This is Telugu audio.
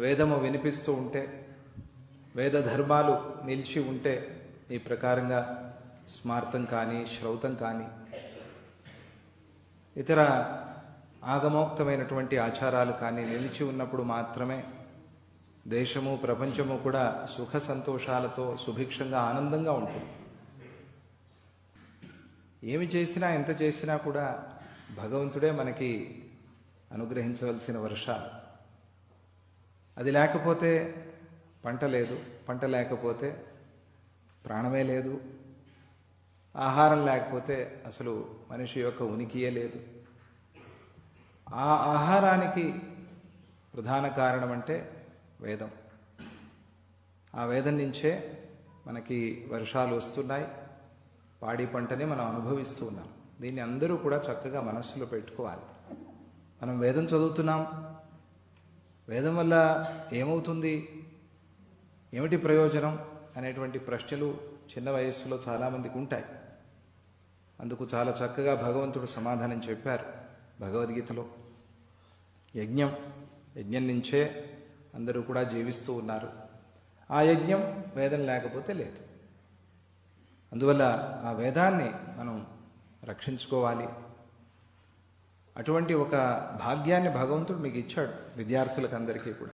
వేదము వినిపిస్తూ ఉంటే వేద ధర్మాలు నిలిచి ఉంటే ఈ ప్రకారంగా స్మార్థం కానీ శ్రౌతం కానీ ఇతర ఆగమోక్తమైనటువంటి ఆచారాలు కానీ నిలిచి ఉన్నప్పుడు మాత్రమే దేశము ప్రపంచము కూడా సుఖ సంతోషాలతో సుభిక్షంగా ఆనందంగా ఉంటుంది. ఏమి చేసినా ఎంత చేసినా కూడా భగవంతుడే మనకి అనుగ్రహించవలసిన వర్షాలు. అది లేకపోతే పంట లేదు పంట లేకపోతే ప్రాణమే లేదు ఆహారం లేకపోతే అసలు మనిషి యొక్క ఉనికియే లేదు. ఆ ఆహారానికి ప్రధాన కారణం అంటే వేదం. ఆ వేదం నుంచే మనకి వర్షాలు వస్తున్నాయి పాడి పంటని మనం అనుభవిస్తూ ఉన్నాం. దీన్ని అందరూ కూడా చక్కగా మనస్సులో పెట్టుకోవాలి. మనం వేదం చదువుతున్నాం వేదం వల్ల ఏమవుతుంది? ఏమిటి ప్రయోజనం? అనేటువంటి ప్రశ్నలు చిన్న వయస్సులో చాలామందికి ఉంటాయి. అందుకు చాలా చక్కగా భగవంతుడు సమాధానం చెప్పారు భగవద్గీతలో. యజ్ఞం యజ్ఞం నుంచే అందరూ కూడా జీవిస్తూ ఉన్నారు. ఆ యజ్ఞం వేదం లేకపోతే లేదు. అందువల్ల ఆ వేదాన్ని మనం రక్షించుకోవాలి. అటువంటి ఒక భాగ్యాన్ని భగవంతుడు మీకు ఇచ్చాడు విద్యార్థులకు అందరికీ కూడా.